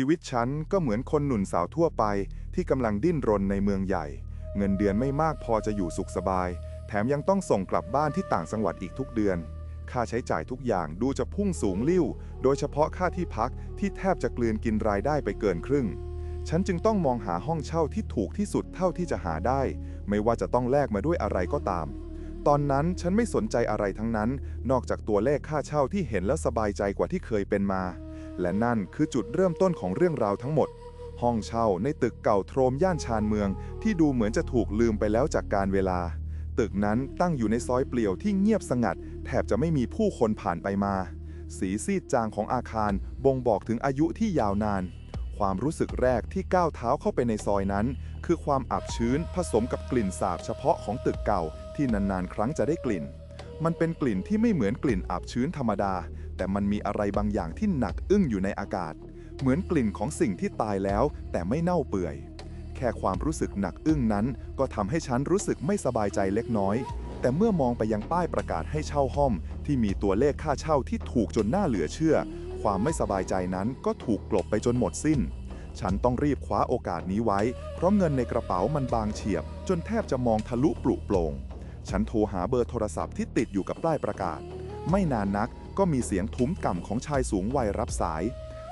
ชีวิตฉันก็เหมือนคนหนุ่นสาวทั่วไป ที่กำลังดิ้นรนในเมืองใหญ่ เงินเดือนไม่มากพอจะอยู่สุขสบาย แถมยังต้องส่งกลับบ้านที่ต่างจังหวัดอีกทุกเดือน ค่าใช้จ่ายทุกอย่างดูจะพุ่งสูงลิ่ว โดยเฉพาะค่าที่พักที่แทบจะกลืนกินรายได้ไปเกินครึ่ง ฉันจึงต้องมองหาห้องเช่าที่ถูกที่สุดเท่าที่จะหาได้ ไม่ว่าจะต้องแลกมาด้วยอะไรก็ตาม ตอนนั้นฉันไม่สนใจอะไรทั้งนั้น นอกจากตัวเลขค่าเช่าที่เห็นแล้วสบายใจกว่าที่เคยเป็นมา และนั่นคือจุดเริ่มต้นของเรื่องราวทั้งหมด ห้องเช่าในตึกเก่าโทรมย่านชานเมือง ที่ดูเหมือนจะถูกลืมไปแล้วจากการเวลา ตึกนั้นตั้งอยู่ในซอยเปลี่ยวที่เงียบสงัด แทบจะไม่มีผู้คนผ่านไปมา สีซีดจางของอาคารบ่งบอกถึงอายุที่ยาวนาน ความรู้สึกแรกที่ก้าวเท้าเข้าไปในซอยนั้น คือความอับชื้นผสมกับกลิ่นสาบเฉพาะของตึกเก่าที่นานๆ ครั้งจะได้กลิ่น มันเป็นกลิ่นที่ไม่เหมือนกลิ่นอับชื้นธรรมดา แต่มันมีอะไรบางอย่างที่หนักอึ้งอยู่ในอากาศ เหมือนกลิ่นของสิ่งที่ตายแล้ว แต่ไม่เน่าเปื่อย แค่ความรู้สึกหนักอึ้งนั้น ก็ทำให้ฉันรู้สึกไม่สบายใจเล็กน้อย แต่เมื่อมองไปยังป้ายประกาศให้เช่าห้อง ที่มีตัวเลขค่าเช่าที่ถูกจนน่าเหลือเชื่อ ความไม่สบายใจนั้นก็ถูกกลบไปจนหมดสิ้นฉันต้องรีบคว้าโอกาสนี้ไว้ เพราะเงินในกระเป๋ามันบางเฉียบ จนแทบจะมองทะลุปลุโปร่ง ฉันโทรหาเบอร์โทรศัพท์ที่ติดอยู่กับป้ายประกาศ ไม่นานนักก็มีเสียงทุ้มก่ำของชายสูงวัยรับสาย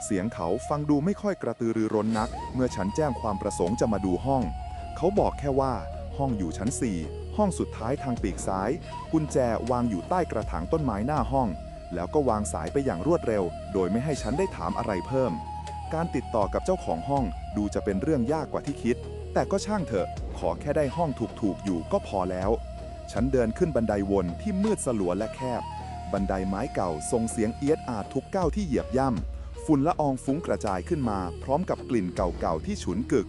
เสียงเขาฟังดูไม่ค่อยกระตือรือร้นนัก เมื่อฉันแจ้งความประสงค์จะมาดูห้อง เขาบอกแค่ว่า ห้องอยู่ชั้น 4 ห้องสุดท้ายทางปีกซ้าย กุญแจวางอยู่ใต้กระถางต้นไม้หน้าห้อง แล้วก็วางสายไปอย่างรวดเร็ว โดยไม่ให้ฉันได้ถามอะไรเพิ่ม การติดต่อกับเจ้าของห้องดูจะเป็นเรื่องยากกว่าที่คิด แต่ก็ช่างเถอะ ขอแค่ได้ห้องถูกๆอยู่ก็พอแล้ว ฉันเดินขึ้นบันไดวนที่มืดสลัวและแคบ บันไดไม้เก่าส่งเสียงเอียดอาดทุกก้าวที่เหยียบย่ำฝุ่นละอองฟุ้งกระจายขึ้นมา พร้อมกับกลิ่นเก่าๆที่ฉุนกึก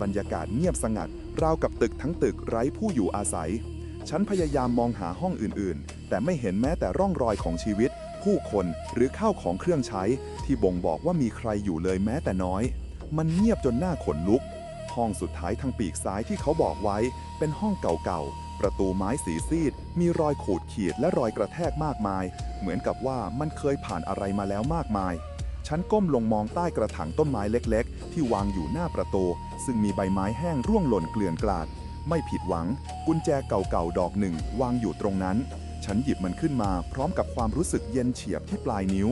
บรรยากาศเงียบสงัด ราวกับตึกทั้งตึกไร้ผู้อยู่อาศัย ฉันพยายามมองหาห้องอื่นๆ แต่ไม่เห็นแม้แต่ร่องรอยของชีวิต ผู้คนหรือข้าวของเครื่องใช้ ที่บ่งบอกว่ามีใครอยู่เลยแม้แต่น้อย มันเงียบจนหน้าขนลุก ห้องสุดท้ายทางปีกซ้ายที่เขาบอกไว้ เป็นห้องเก่าๆ ประตูไม้สีซีด มีรอยขูดขีดและรอยกระแทกมากมาย เหมือนกับว่ามันเคยผ่านอะไรมาแล้วมากมาย ฉันก้มลงมองใต้กระถางต้นไม้เล็กๆ ที่วางอยู่หน้าประตู ซึ่งมีใบไม้แห้งร่วงหล่นเกลื่อนกลาด ไม่ผิดหวัง กุญแจเก่าๆ ดอกหนึ่งวางอยู่ตรงนั้น ฉันหยิบมันขึ้นมาพร้อมกับความรู้สึกเย็นเฉียบที่ปลายนิ้ว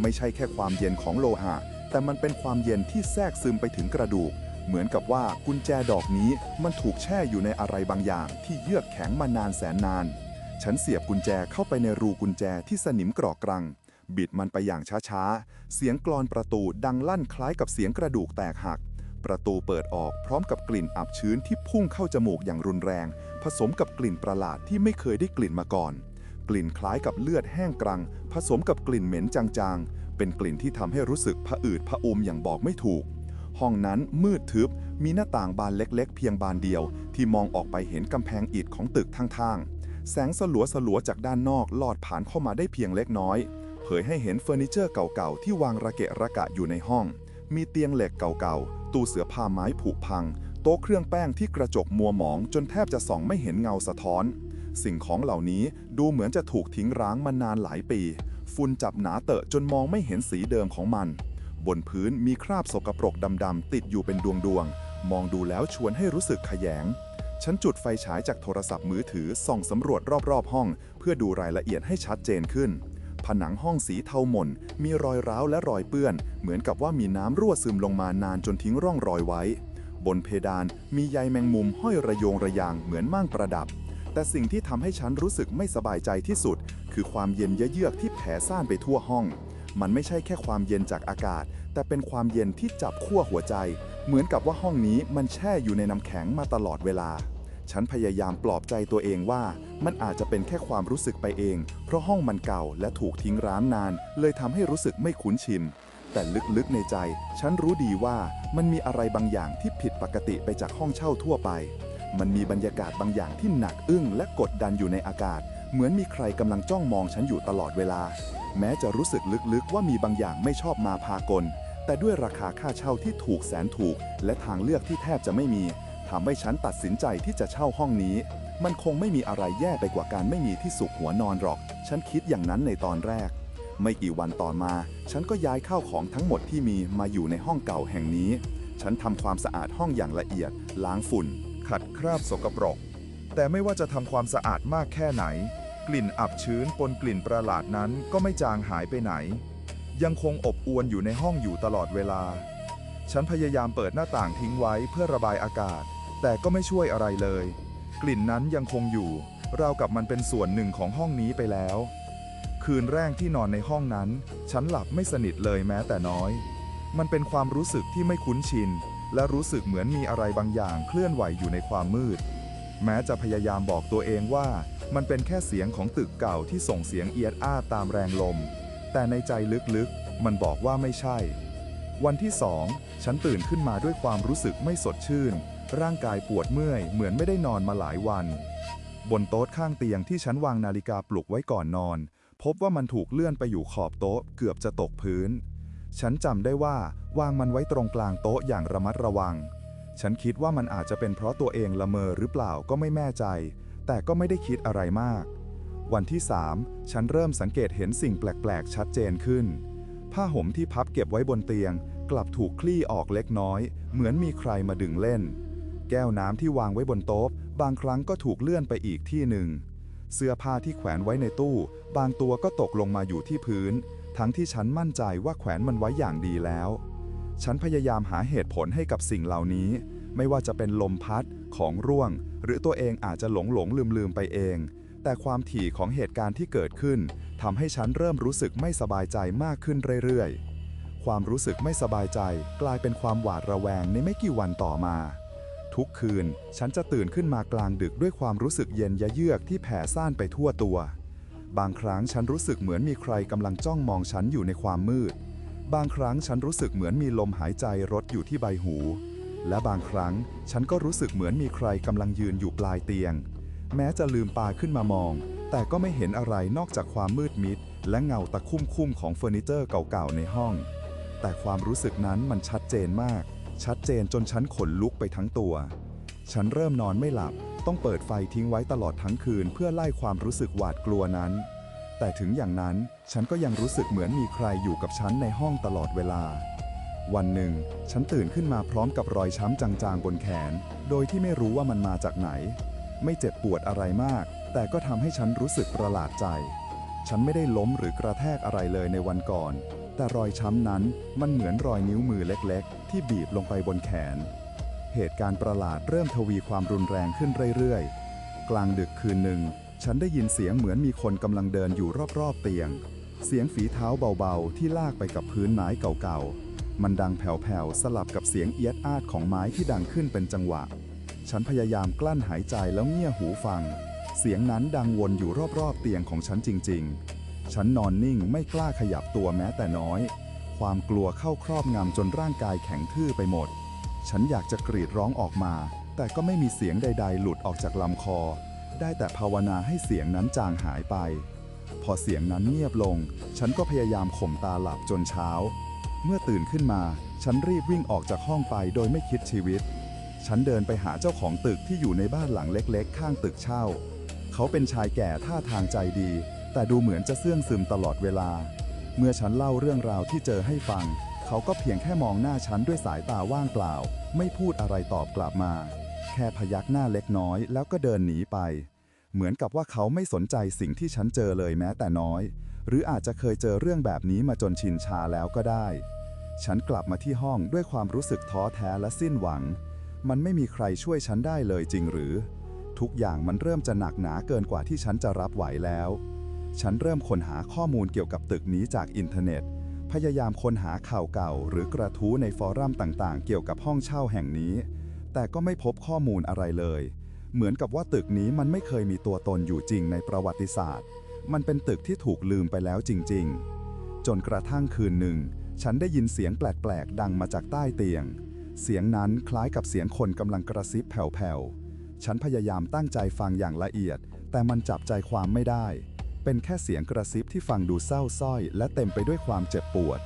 ไม่ใช่แค่ความเย็นของโลหะ แต่มันเป็นความเย็นที่แทรกซึมไปถึงกระดูก เหมือนกับว่ากุญแจดอกนี้มันถูกแช่อยู่ในอะไรบางอย่างที่เยือกแข็งมานานแสนนาน ฉันเสียบกุญแจเข้าไปในรูกุญแจที่สนิมกรอกกรัง บิดมันไปอย่างช้าๆ เสียงกลอนประตูดังลั่นคล้ายกับเสียงกระดูกแตกหัก ประตูเปิดออกพร้อมกับกลิ่นอับชื้นที่พุ่งเข้าจมูกอย่างรุนแรง ผสมกับกลิ่นประหลาดที่ไม่เคยได้กลิ่นมาก่อน กลิ่นคล้ายกับเลือดแห้งกรัง ผสมกับกลิ่นเหม็นจางๆ เป็นกลิ่นที่ทำให้รู้สึกผะอืดผะอมอย่างบอกไม่ถูก ห้องนั้นมืดทึบ มีหน้าต่างบานเล็กๆ เพียงบานเดียว ที่มองออกไปเห็นกำแพงอิฐของตึกทางๆ แสงสลัวสลัวจากด้านนอกลอดผ่านเข้ามาได้เพียงเล็กน้อย เผยให้เห็นเฟอร์นิเจอร์เก่าๆ ที่วางระเกะระกะอยู่ในห้อง มีเตียงเหล็กเก่าๆ ตู้เสือผ้าไม้ผุพัง โต๊ะเครื่องแป้งที่กระจกมัวหมอง จนแทบจะส่องไม่เห็นเงาสะท้อน สิ่งของเหล่านี้ดูเหมือนจะถูกทิ้งร้างมานานหลายปี ฝุ่นจับหนาเตอะจนมองไม่เห็นสีเดิมของมัน บนพื้นมีคราบสกปรกดำๆติดอยู่เป็นดวงๆ มองดูแล้วชวนให้รู้สึกขยง ฉันจุดไฟฉายจากโทรศัพท์มือถือส่องสำรวจรอบๆห้อง เพื่อดูรายละเอียดให้ชัดเจนขึ้น ผนังห้องสีเทาหม่น มีรอยร้าวและรอยเปื้อน เหมือนกับว่ามีน้ำรั่วซึมลงมานานจนทิ้งร่องรอยไว้ บนเพดานมีใยแมงมุมห้อยระโยงระยางเหมือนม่านประดับ แต่สิ่งที่ทำให้ฉันรู้สึกไม่สบายใจที่สุด คือความเย็นเยือกที่แผ่ซ่านไปทั่วห้อง มันไม่ใช่แค่ความเย็นจากอากาศ แต่เป็นความเย็นที่จับขั้วหัวใจ เหมือนกับว่าห้องนี้มันแช่อยู่ในน้ำแข็งมาตลอดเวลา ฉันพยายามปลอบใจตัวเองว่า มันอาจจะเป็นแค่ความรู้สึกไปเอง เพราะห้องมันเก่าและถูกทิ้งร้างนาน เลยทำให้รู้สึกไม่คุ้นชิน แต่ลึกๆในใจ ฉันรู้ดีว่ามันมีอะไรบางอย่างที่ผิดปกติไปจากห้องเช่าทั่วไป มันมีบรรยากาศบางอย่างที่หนักอึ้งและกดดันอยู่ในอากาศ เหมือนมีใครกำลังจ้องมองฉันอยู่ตลอดเวลา แม้จะรู้สึกลึกๆว่ามีบางอย่างไม่ชอบมาพากล แต่ด้วยราคาค่าเช่าที่ถูกแสนถูก และทางเลือกที่แทบจะไม่มีทำให้ฉันตัดสินใจที่จะเช่าห้องนี้ มันคงไม่มีอะไรแย่ไปกว่าการไม่มีที่สุขหัวนอนหรอก ฉันคิดอย่างนั้นในตอนแรก ไม่กี่วันต่อมา ฉันก็ย้ายข้าวของทั้งหมดที่มีมาอยู่ในห้องเก่าแห่งนี้ ฉันทำความสะอาดห้องอย่างละเอียด ล้างฝุ่น ขัดคราบสกปรก แต่ไม่ว่าจะทำความสะอาดมากแค่ไหน กลิ่นอับชื้นปนกลิ่นประหลาดนั้นก็ไม่จางหายไปไหน ยังคงอบอวนอยู่ในห้องอยู่ตลอดเวลา ฉันพยายามเปิดหน้าต่างทิ้งไว้เพื่อระบายอากาศ แต่ก็ไม่ช่วยอะไรเลย กลิ่นนั้นยังคงอยู่ราวกับมันเป็นส่วนหนึ่งของห้องนี้ไปแล้ว คืนแรกที่นอนในห้องนั้น ฉันหลับไม่สนิทเลยแม้แต่น้อย มันเป็นความรู้สึกที่ไม่คุ้นชิน และรู้สึกเหมือนมีอะไรบางอย่างเคลื่อนไหวอยู่ในความมืด แม้จะพยายามบอกตัวเองว่า มันเป็นแค่เสียงของตึกเก่าที่ส่งเสียงเอียดอ้าตามแรงลม แต่ในใจลึกๆ มันบอกว่าไม่ใช่ วันที่สองฉันตื่นขึ้นมาด้วยความรู้สึกไม่สดชื่น ร่างกายปวดเมื่อยเหมือนไม่ได้นอนมาหลายวัน บนโต๊ะข้างเตียงที่ฉันวางนาฬิกาปลุกไว้ก่อนนอน พบว่ามันถูกเลื่อนไปอยู่ขอบโต๊ะเกือบจะตกพื้น ฉันจำได้ว่าวางมันไว้ตรงกลางโต๊ะอย่างระมัดระวัง ฉันคิดว่ามันอาจจะเป็นเพราะตัวเองละเมอหรือเปล่าก็ไม่แน่ใจ แต่ก็ไม่ได้คิดอะไรมาก วันที่สามฉันเริ่มสังเกตเห็นสิ่งแปลก ๆ ชัดเจนขึ้น ผ้าห่มที่พับเก็บไว้บนเตียง กลับถูกคลี่ออกเล็กน้อย เหมือนมีใครมาดึงเล่น แก้วน้ำที่วางไว้บนโต๊ะ บางครั้งก็ถูกเลื่อนไปอีกที่หนึ่ง เสื้อผ้าที่แขวนไว้ในตู้ บางตัวก็ตกลงมาอยู่ที่พื้น ทั้งที่ฉันมั่นใจว่าแขวนมันไว้อย่างดีแล้ว ฉันพยายามหาเหตุผลให้กับสิ่งเหล่านี้ ไม่ว่าจะเป็นลมพัดของร่วง หรือตัวเองอาจจะหลงหลงลืมลืมไปเอง แต่ความถี่ของเหตุการณ์ที่เกิดขึ้นทำให้ฉันเริ่มรู้สึกไม่สบายใจมากขึ้นเรื่อยๆ ความรู้สึกไม่สบายใจกลายเป็นความหวาดระแวงในไม่กี่วันต่อมา ทุกคืนฉันจะตื่นขึ้นมากลางดึกด้วยความรู้สึกเย็นยะเยือกที่แผ่ซ่านไปทั่วตัว บางครั้งฉันรู้สึกเหมือนมีใครกำลังจ้องมองฉันอยู่ในความมืด บางครั้งฉันรู้สึกเหมือนมีลมหายใจรดอยู่ที่ใบหู และบางครั้งฉันก็รู้สึกเหมือนมีใครกำลังยืนอยู่ปลายเตียง แม้จะลืมตาขึ้นมามอง แต่ก็ไม่เห็นอะไรนอกจากความมืดมิด และเงาตะคุ่มคุ่มของเฟอร์นิเจอร์เก่าๆในห้อง แต่ความรู้สึกนั้นมันชัดเจนมาก ชัดเจนจนฉันขนลุกไปทั้งตัว ฉันเริ่มนอนไม่หลับ ต้องเปิดไฟทิ้งไว้ตลอดทั้งคืน เพื่อไล่ความรู้สึกหวาดกลัวนั้น แต่ถึงอย่างนั้นฉันก็ยังรู้สึกเหมือนมีใครอยู่กับฉันในห้องตลอดเวลา วันหนึ่ง ฉันตื่นขึ้นมาพร้อมกับรอยช้ำจางๆบนแขน โดยที่ไม่รู้ว่ามันมาจากไหน ไม่เจ็บปวดอะไรมาก แต่ก็ทำให้ฉันรู้สึกประหลาดใจ ฉันไม่ได้ล้มหรือกระแทกอะไรเลยในวันก่อน แต่รอยช้ำนั้นมันเหมือนรอยนิ้วมือเล็กๆ ที่บีบลงไปบนแขน เหตุการณ์ประหลาดเริ่มทวีความรุนแรงขึ้นเรื่อยๆ กลางดึกคืนหนึ่ง ฉันได้ยินเสียงเหมือนมีคนกำลังเดินอยู่รอบๆเตียง เสียงฝีเท้าเบาๆ ที่ลากไปกับพื้นไม้เก่าๆ มันดังแผ่วๆ สลับกับเสียงเอียดอาดของไม้ที่ดังขึ้นเป็นจังหวะ ฉันพยายามกลั้นหายใจแล้วเงี่ยหูฟัง เสียงนั้นดังวนอยู่รอบๆ เตียงของฉันจริงๆ ฉันนอนนิ่งไม่กล้าขยับตัวแม้แต่น้อย ความกลัวเข้าครอบงำจนร่างกายแข็งทื่อไปหมด ฉันอยากจะกรีดร้องออกมา แต่ก็ไม่มีเสียงใด ๆ หลุดออกจากลำคอ ได้แต่ภาวนาให้เสียงนั้นจางหายไป พอเสียงนั้นเงียบลง ฉันก็พยายามข่มตาหลับจนเช้า เมื่อตื่นขึ้นมา ฉันรีบวิ่งออกจากห้องไปโดยไม่คิดชีวิต ฉันเดินไปหาเจ้าของตึกที่อยู่ในบ้านหลังเล็กๆ ข้างตึกเช่า เขาเป็นชายแก่ท่าทางใจดี แต่ดูเหมือนจะเสื่องซึมตลอดเวลา เมื่อฉันเล่าเรื่องราวที่เจอให้ฟัง เขาก็เพียงแค่มองหน้าฉันด้วยสายตาว่างเปล่า ไม่พูดอะไรตอบกลับมา แค่พยักหน้าเล็กน้อยแล้วก็เดินหนีไป เหมือนกับว่าเขาไม่สนใจสิ่งที่ฉันเจอเลยแม้แต่น้อย หรืออาจจะเคยเจอเรื่องแบบนี้มาจนชินชาแล้วก็ได้ ฉันกลับมาที่ห้องด้วยความรู้สึกท้อแท้และสิ้นหวัง มันไม่มีใครช่วยฉันได้เลยจริงหรือ ทุกอย่างมันเริ่มจะหนักหนาเกินกว่าที่ฉันจะรับไหวแล้ว ฉันเริ่มค้นหาข้อมูลเกี่ยวกับตึกนี้จากอินเทอร์เน็ตพยายามค้นหาข่าวเก่า หรือกระทู้ในฟอรัมต่างๆ เกี่ยวกับห้องเช่าแห่งนี้ แต่ก็ไม่พบข้อมูลอะไรเลย เหมือนกับว่าตึกนี้มันไม่เคยมีตัวตนอยู่จริงในประวัติศาสตร์ มันเป็นตึกที่ถูกลืมไปแล้วจริง ๆ จนกระทั่งคืนหนึ่ง ฉันได้ยินเสียงแปลกๆ ดังมาจากใต้เตียง เสียงนั้นคล้ายกับเสียงคนกำลังกระซิบแผ่วๆ ฉันพยายามตั้งใจฟังอย่างละเอียด แต่มันจับใจความไม่ได้ เป็นแค่เสียงกระซิบที่ฟังดูเศร้าส้อย และเต็มไปด้วยความเจ็บปวด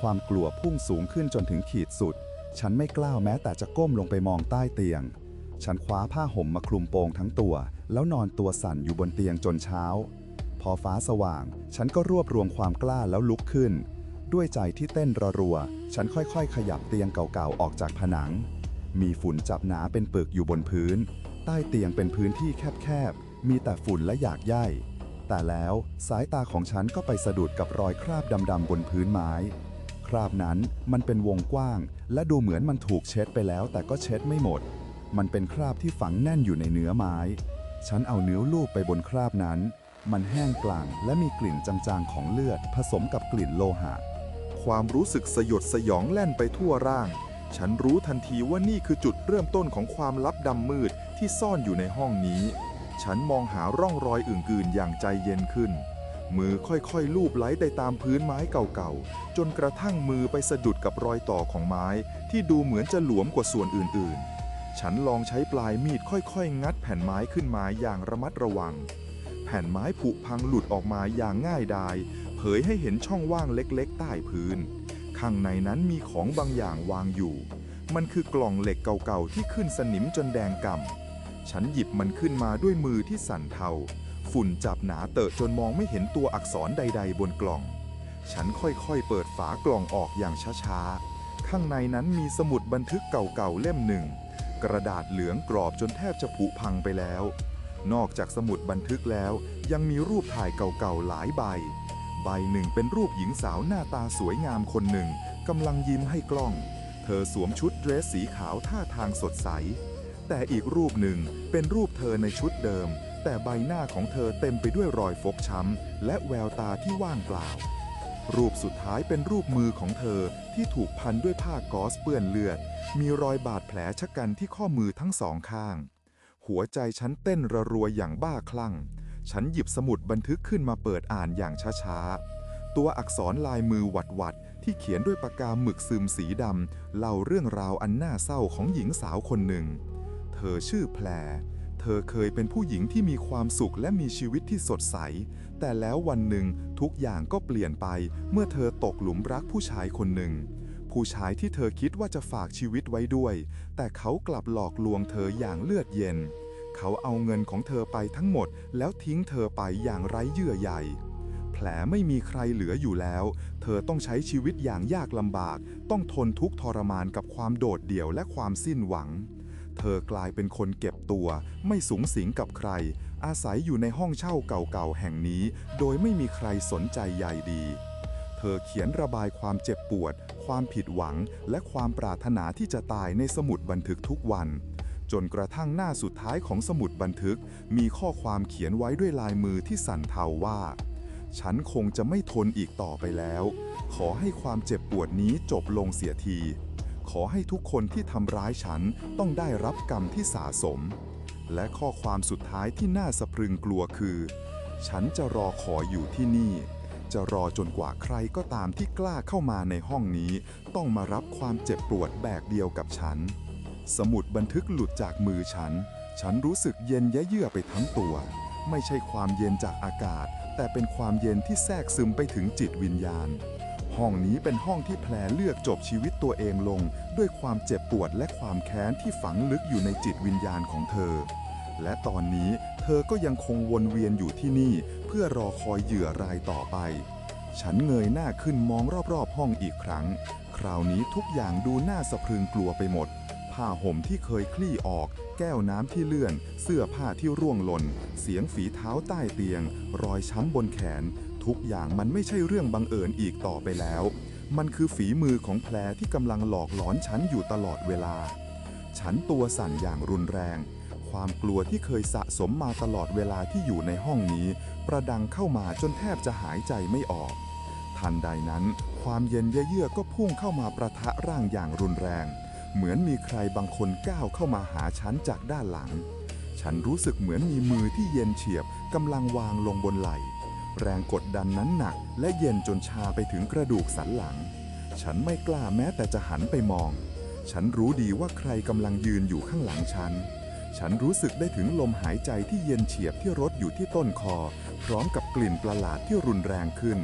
ความกลัวพุ่งสูงขึ้นจนถึงขีดสุด ฉันไม่กล้าแม้แต่จะก้มลงไปมองใต้เตียง ฉันคว้าผ้าห่มมาคลุมโปงทั้งตัว แล้วนอนตัวสั่นอยู่บนเตียงจนเช้า พอฟ้าสว่าง ฉันก็รวบรวมความกล้าแล้วลุกขึ้น ด้วยใจที่เต้นระรัว ฉันค่อยๆ ขยับเตียงเก่าๆ ออกจากผนัง มีฝุ่นจับหนาเป็นปึกอยู่บนพื้น ใต้เตียงเป็นพื้นที่แคบๆ มีแต่ฝุ่นและหยากใยแต่แล้วสายตาของฉันก็ไปสะดุดกับรอยคราบดำๆบนพื้นไม้ คราบนั้นมันเป็นวงกว้าง และดูเหมือนมันถูกเช็ดไปแล้วแต่ก็เช็ดไม่หมด มันเป็นคราบที่ฝังแน่นอยู่ในเนื้อไม้ ฉันเอานิ้วลูบไปบนคราบนั้น มันแห้งกลางและมีกลิ่นจางๆของเลือด ผสมกับกลิ่นโลหะ ความรู้สึกสยดสยองแล่นไปทั่วร่าง ฉันรู้ทันทีว่านี่คือจุดเริ่มต้นของความลับดำมืดที่ซ่อนอยู่ในห้องนี้ ฉันมองหาร่องรอยอื่นๆอย่างใจเย็นขึ้น มือค่อยๆลูบไล้ไปตามพื้นไม้เก่าๆ จนกระทั่งมือไปสะดุดกับรอยต่อของไม้ ที่ดูเหมือนจะหลวมกว่าส่วนอื่นๆ ฉันลองใช้ปลายมีดค่อยๆ งัดแผ่นไม้ขึ้นมาอย่างระมัดระวัง แผ่นไม้ผุพังหลุดออกมาอย่างง่ายดาย เผยให้เห็นช่องว่างเล็กๆ ใต้พื้น ข้างในนั้นมีของบางอย่างวางอยู่ มันคือกล่องเหล็กเก่าๆ ที่ขึ้นสนิมจนแดงก่ำฉันหยิบมันขึ้นมาด้วยมือที่สั่นเทา ฝุ่นจับหนาเตอะจนมองไม่เห็นตัวอักษรใด ๆ บนกล่อง ฉันค่อยๆ เปิดฝากล่องออกอย่างช้าๆ ข้างในนั้นมีสมุดบันทึกเก่าๆ เล่มหนึ่ง กระดาษเหลืองกรอบจนแทบจะผุพังไปแล้ว นอกจากสมุดบันทึกแล้ว ยังมีรูปถ่ายเก่าๆ หลายใบ ใบหนึ่งเป็นรูปหญิงสาวหน้าตาสวยงามคนหนึ่งกำลังยิ้มให้กล้อง เธอสวมชุดเดรสสีขาวท่าทางสดใส แต่อีกรูปหนึ่งเป็นรูปเธอในชุดเดิม แต่ใบหน้าของเธอเต็มไปด้วยรอยฟกช้ำ และแววตาที่ว่างเปล่า รูปสุดท้ายเป็นรูปมือของเธอที่ถูกพันด้วยผ้ากอสเปื้อนเลือด มีรอยบาดแผลชะกันที่ข้อมือทั้งสองข้าง หัวใจฉันเต้นระรัวอย่างบ้าคลั่ง ฉันหยิบสมุดบันทึกขึ้นมาเปิดอ่านอย่างช้าๆ ตัวอักษรลายมือหวัดๆที่เขียนด้วยปากกาหมึกซึมสีดำเล่าเรื่องราวอันน่าเศร้าของหญิงสาวคนหนึ่ง เธอชื่อแพร เธอเคยเป็นผู้หญิงที่มีความสุขและมีชีวิตที่สดใส แต่แล้ววันหนึ่งทุกอย่างก็เปลี่ยนไปเมื่อเธอตกหลุมรักผู้ชายคนหนึ่ง ผู้ชายที่เธอคิดว่าจะฝากชีวิตไว้ด้วย แต่เขากลับหลอกลวงเธออย่างเลือดเย็น เขาเอาเงินของเธอไปทั้งหมด แล้วทิ้งเธอไปอย่างไร้เยื่อใยแผลไม่มีใครเหลืออยู่แล้ว เธอต้องใช้ชีวิตอย่างยากลำบาก ต้องทนทุกข์ทรมานกับความโดดเดี่ยวและความสิ้นหวัง เธอกลายเป็นคนเก็บตัว ไม่สูงสิงกับใคร อาศัยอยู่ในห้องเช่าเก่าๆแห่งนี้ โดยไม่มีใครสนใจใยดี เธอเขียนระบายความเจ็บปวด ความผิดหวัง และความปรารถนาที่จะตายในสมุดบันทึกทุกวัน จนกระทั่งหน้าสุดท้ายของสมุดบันทึก มีข้อความเขียนไว้ด้วยลายมือที่สั่นเทาว่า ฉันคงจะไม่ทนอีกต่อไปแล้ว ขอให้ความเจ็บปวดนี้จบลงเสียที ขอให้ทุกคนที่ทำร้ายฉันต้องได้รับกรรมที่สาสม และข้อความสุดท้ายที่น่าสะพรึงกลัวคือ ฉันจะรอขออยู่ที่นี่ จะรอจนกว่าใครก็ตามที่กล้าเข้ามาในห้องนี้ ต้องมารับความเจ็บปวดแบกเดียวกับฉัน สมุดบันทึกหลุดจากมือฉัน ฉันรู้สึกเย็นยะเยือกไปทั้งตัว ไม่ใช่ความเย็นจากอากาศ แต่เป็นความเย็นที่แทรกซึมไปถึงจิตวิญญาณ ห้องนี้เป็นห้องที่แพรเลือกจบชีวิตตัวเองลง ด้วยความเจ็บปวดและความแค้นที่ฝังลึกอยู่ในจิตวิญญาณของเธอ และตอนนี้เธอก็ยังคงวนเวียนอยู่ที่นี่ เพื่อรอคอยเหยื่อรายต่อไป ฉันเงยหน้าขึ้นมองรอบๆ ห้องอีกครั้ง คราวนี้ทุกอย่างดูน่าสะพรึงกลัวไปหมด ผ้าห่มที่เคยคลี่ออก แก้วน้ำที่เลื่อน เสื้อผ้าที่ร่วงหล่น เสียงฝีเท้าใต้เตียง รอยช้ำบนแขน ทุกอย่างมันไม่ใช่เรื่องบังเอิญอีกต่อไปแล้ว มันคือฝีมือของแพรที่กำลังหลอกหลอนฉันอยู่ตลอดเวลา ฉันตัวสั่นอย่างรุนแรง ความกลัวที่เคยสะสมมาตลอดเวลาที่อยู่ในห้องนี้ ประดังเข้ามาจนแทบจะหายใจไม่ออก ทันใดนั้น ความเย็นเยือกก็พุ่งเข้ามาประทะร่างอย่างรุนแรง เหมือนมีใครบางคนก้าวเข้ามาหาฉันจากด้านหลัง ฉันรู้สึกเหมือนมีมือที่เย็นเฉียบกำลังวางลงบนไหล่ แรงกดดันนั้นหนัก และเย็นจนชาไปถึงกระดูกสันหลัง ฉันไม่กล้าแม้แต่จะหันไปมอง ฉันรู้ดีว่าใครกำลังยืนอยู่ข้างหลังฉัน ฉันรู้สึกได้ถึงลมหายใจที่เย็นเฉียบที่รดอยู่ที่ต้นคอ พร้อมกับกลิ่นประหลาดที่รุนแรงขึ้น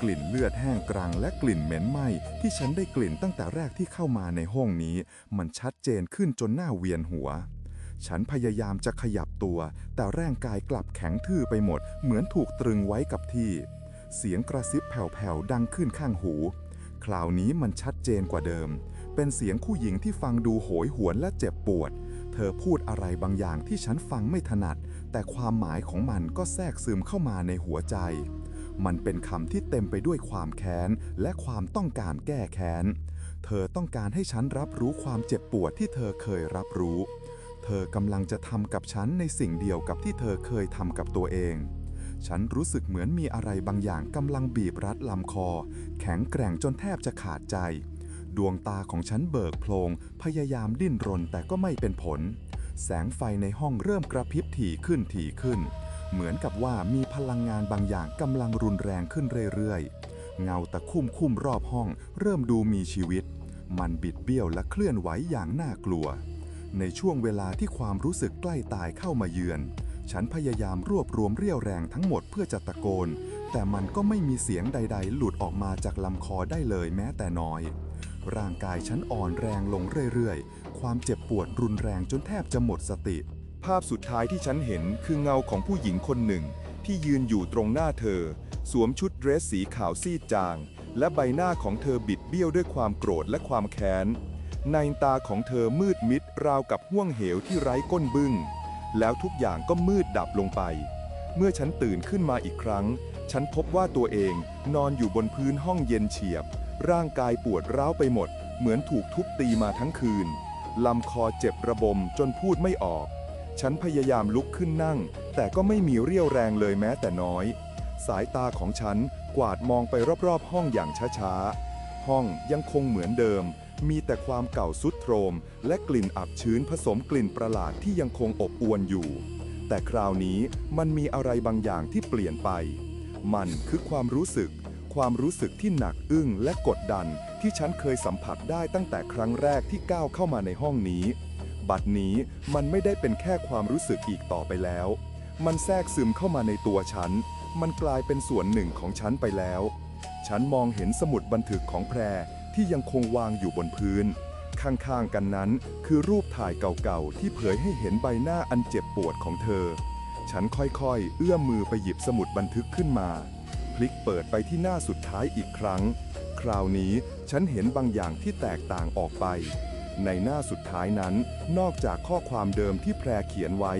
กลิ่นเลือดแห้งกรังและกลิ่นเหม็นไหม้ที่ฉันได้กลิ่นตั้งแต่แรกที่เข้ามาในห้องนี้ มันชัดเจนขึ้นจนหน้าเวียนหัว ฉันพยายามจะขยับตัว แต่ร่างกายกลับแข็งทื่อไปหมด เหมือนถูกตรึงไว้กับที่ เสียงกระซิบแผ่วๆดังขึ้นข้างหู คราวนี้มันชัดเจนกว่าเดิม เป็นเสียงผู้หญิงที่ฟังดูโหยหวนและเจ็บปวด เธอพูดอะไรบางอย่างที่ฉันฟังไม่ถนัด แต่ความหมายของมันก็แทรกซึมเข้ามาในหัวใจ มันเป็นคำที่เต็มไปด้วยความแค้น และความต้องการแก้แค้น เธอต้องการให้ฉันรับรู้ความเจ็บปวดที่เธอเคยรับรู้ เธอกำลังจะทำกับฉันในสิ่งเดียวกับที่เธอเคยทำกับตัวเอง ฉันรู้สึกเหมือนมีอะไรบางอย่างกำลังบีบรัดลำคอ แข็งแกร่งจนแทบจะขาดใจ ดวงตาของฉันเบิกโพลงพยายามดิ้นรนแต่ก็ไม่เป็นผล แสงไฟในห้องเริ่มกระพริบถี่ขึ้นถี่ขึ้น เหมือนกับว่ามีพลังงานบางอย่างกำลังรุนแรงขึ้นเรื่อยๆ เงาตะคุ่มคุ่มรอบห้อง เริ่มดูมีชีวิต มันบิดเบี้ยวและเคลื่อนไหวอย่างน่ากลัว ในช่วงเวลาที่ความรู้สึกใกล้ตายเข้ามาเยือน ฉันพยายามรวบรวมเรี่ยวแรงทั้งหมดเพื่อจะตะโกน แต่มันก็ไม่มีเสียงใด ๆ หลุดออกมาจากลำคอได้เลยแม้แต่น้อย ร่างกายฉันอ่อนแรงลงเรื่อยๆ ความเจ็บปวดรุนแรงจนแทบจะหมดสติ ภาพสุดท้ายที่ฉันเห็นคือเงาของผู้หญิงคนหนึ่ง ที่ยืนอยู่ตรงหน้าเธอ สวมชุดเดรสสีขาวซีดจาง และใบหน้าของเธอบิดเบี้ยวด้วยความโกรธและความแค้น ในตาของเธอมืดมิดราวกับห้วงเหวที่ไร้ก้นบึ้ง แล้วทุกอย่างก็มืดดับลงไป เมื่อฉันตื่นขึ้นมาอีกครั้ง ฉันพบว่าตัวเองนอนอยู่บนพื้นห้องเย็นเฉียบ ร่างกายปวดร้าวไปหมด เหมือนถูกทุบตีมาทั้งคืน ลำคอเจ็บระบมจนพูดไม่ออก ฉันพยายามลุกขึ้นนั่ง แต่ก็ไม่มีเรี่ยวแรงเลยแม้แต่น้อย สายตาของฉันกวาดมองไปรอบๆ ห้องอย่างช้าๆ ห้องยังคงเหมือนเดิม มีแต่ความเก่าสุดโทรม และกลิ่นอับชื้นผสมกลิ่นประหลาดที่ยังคงอบอวนอยู่ แต่คราวนี้มันมีอะไรบางอย่างที่เปลี่ยนไป มันคือความรู้สึก ความรู้สึกที่หนักอึ้งและกดดันที่ฉันเคยสัมผัสได้ตั้งแต่ครั้งแรกที่ก้าวเข้ามาในห้องนี้ บัดนี้มันไม่ได้เป็นแค่ความรู้สึกอีกต่อไปแล้ว มันแทรกซึมเข้ามาในตัวฉัน มันกลายเป็นส่วนหนึ่งของฉันไปแล้ว ฉันมองเห็นสมุดบันทึกของแพร ที่ยังคงวางอยู่บนพื้น ข้างๆกันนั้นคือรูปถ่ายเก่าๆ ที่เผยให้เห็นใบหน้าอันเจ็บปวดของเธอ ฉันค่อยๆ เอื้อมมือไปหยิบสมุดบันทึกขึ้นมา พลิกเปิดไปที่หน้าสุดท้ายอีกครั้ง คราวนี้ฉันเห็นบางอย่างที่แตกต่างออกไป ในหน้าสุดท้ายนั้น นอกจากข้อความเดิมที่แพรเขียนไว้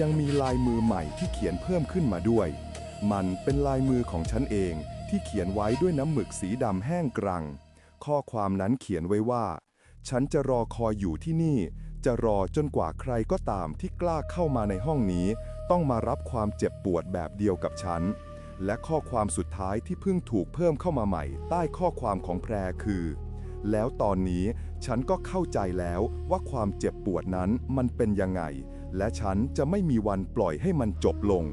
ยังมีลายมือใหม่ที่เขียนเพิ่มขึ้นมาด้วย มันเป็นลายมือของฉันเองที่เขียนไว้ด้วยน้ำหมึกสีดำแห้งกรัง ข้อความนั้นเขียนไว้ว่า ฉันจะรอคอยอยู่ที่นี่ จะรอจนกว่าใครก็ตามที่กล้าเข้ามาในห้องนี้ ต้องมารับความเจ็บปวดแบบเดียวกับฉัน และข้อความสุดท้ายที่เพิ่งถูกเพิ่มเข้ามาใหม่ ใต้ข้อความของแพรคือ แล้วตอนนี้ฉันก็เข้าใจแล้วว่าความเจ็บปวดนั้นมันเป็นยังไง และฉันจะไม่มีวันปล่อยให้มันจบลง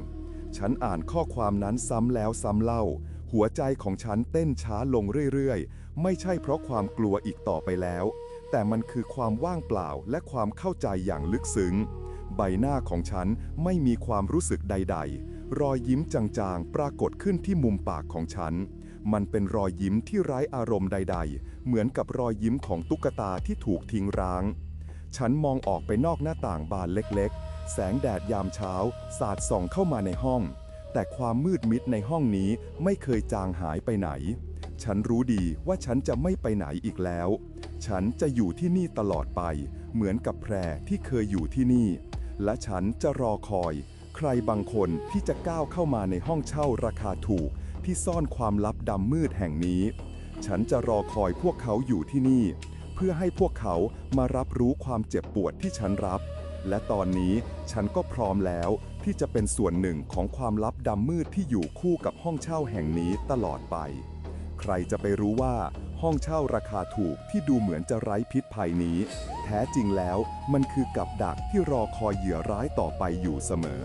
ฉันอ่านข้อความนั้นซ้ำแล้วซ้ำเล่า หัวใจของฉันเต้นช้าลงเรื่อยๆ ไม่ใช่เพราะความกลัวอีกต่อไปแล้ว แต่มันคือความว่างเปล่าและความเข้าใจอย่างลึกซึ้ง ใบหน้าของฉันไม่มีความรู้สึกใด ๆ รอยยิ้มจางๆ ปรากฏขึ้นที่มุมปากของฉัน มันเป็นรอยยิ้มที่ไร้อารมณ์ใด ๆ เหมือนกับรอยยิ้มของตุ๊กตาที่ถูกทิ้งร้าง ฉันมองออกไปนอกหน้าต่างบานเล็กๆ แสงแดดยามเช้า สาดส่องเข้ามาในห้อง แต่ความมืดมิดในห้องนี้ไม่เคยจางหายไปไหน ฉันรู้ดีว่าฉันจะไม่ไปไหนอีกแล้ว ฉันจะอยู่ที่นี่ตลอดไป เหมือนกับแพรที่เคยอยู่ที่นี่ และฉันจะรอคอย ใครบางคนที่จะก้าวเข้ามาในห้องเช่าราคาถูก ที่ซ่อนความลับดำมืดแห่งนี้ ฉันจะรอคอยพวกเขาอยู่ที่นี่ เพื่อให้พวกเขามารับรู้ความเจ็บปวดที่ฉันรับ และตอนนี้ฉันก็พร้อมแล้ว ที่จะเป็นส่วนหนึ่งของความลับดำมืดที่อยู่คู่กับห้องเช่าแห่งนี้ตลอดไป ใครจะไปรู้ว่าห้องเช่าราคาถูกที่ดูเหมือนจะไร้พิษภัยนี้ แท้จริงแล้วมันคือกับดักที่รอคอยเหยื่อร้ายต่อไปอยู่เสมอ